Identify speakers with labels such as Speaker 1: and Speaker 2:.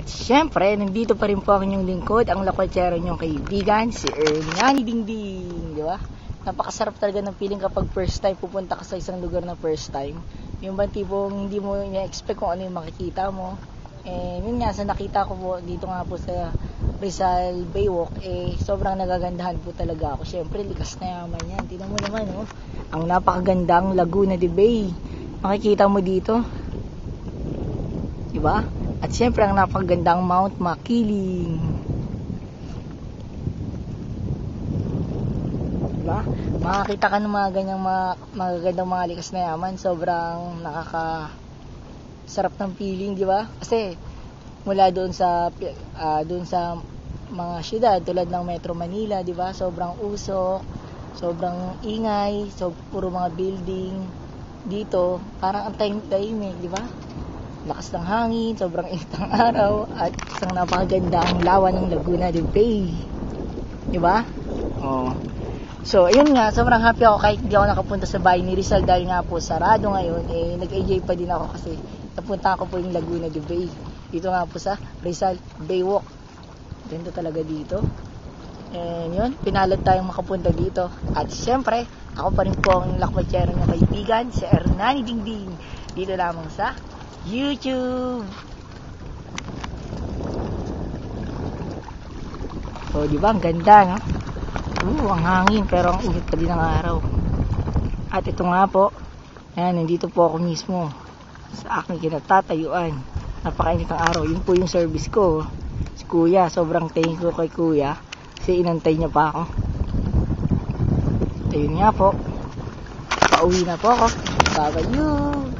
Speaker 1: At syempre, nandito pa rin po ang inyong lingkod, ang lakwachero niyong kaibigan, si Ernani Dingding. Di ba? Napakasarap talaga ng feeling kapag first time pupunta ka sa isang lugar na first time. Yung ba tipong hindi mo ina-expect kung ano yung makikita mo. Eh, yun nga, sa nakita ko po dito nga po sa Rizal Baywalk, eh, sobrang nagagandahan po talaga ako. Syempre, likas na yaman yan. Tingnan mo naman, oh. Ang napakagandang Laguna de Bay. Makikita mo dito. Diba? At syempre, ang napakagandang Mount Makiling. Diba? Makakita ka ng mga ganyang mga, magagandang mga likas na yaman. Sobrang nakaka sarap ng feeling, di ba? Kasi mula doon sa ah, doon sa mga syudad tulad ng Metro Manila, di ba? Sobrang usok, sobrang ingay, so puro mga building dito, parang ang tahimik-tahimik, di ba? Lakas ng hangin, sobrang init ng araw, at isang napakagandang lawa ng Laguna de Bay. Di ba? Oh. So, ayun nga, sobrang happy ako kahit hindi ako nakapunta sa bahay ni Rizal dahil nga po sarado ngayon, eh, nag-enjoy pa din ako kasi napunta ko po yung Laguna de Bay. Dito nga po sa Rizal Baywalk. Ganda talaga dito. And yun, pinalad tayong makapunta dito. At syempre, ako pa rin po ang lakwatsero ng kaibigan, si Hernani Dingding. Dito lamang sa YouTube. So, di ba? Ang ganda, no? Oo, ang hangin, pero ang init pa din ng araw. At ito nga po, ayan, nandito po ako mismo sa aking kinatatayuan. Napakainit ang araw. Yun po yung service ko. Si Kuya, sobrang thank you kay Kuya. Kasi inantay niya pa ako. Ayun nga po. Pauwi na po ako. Bye-bye you.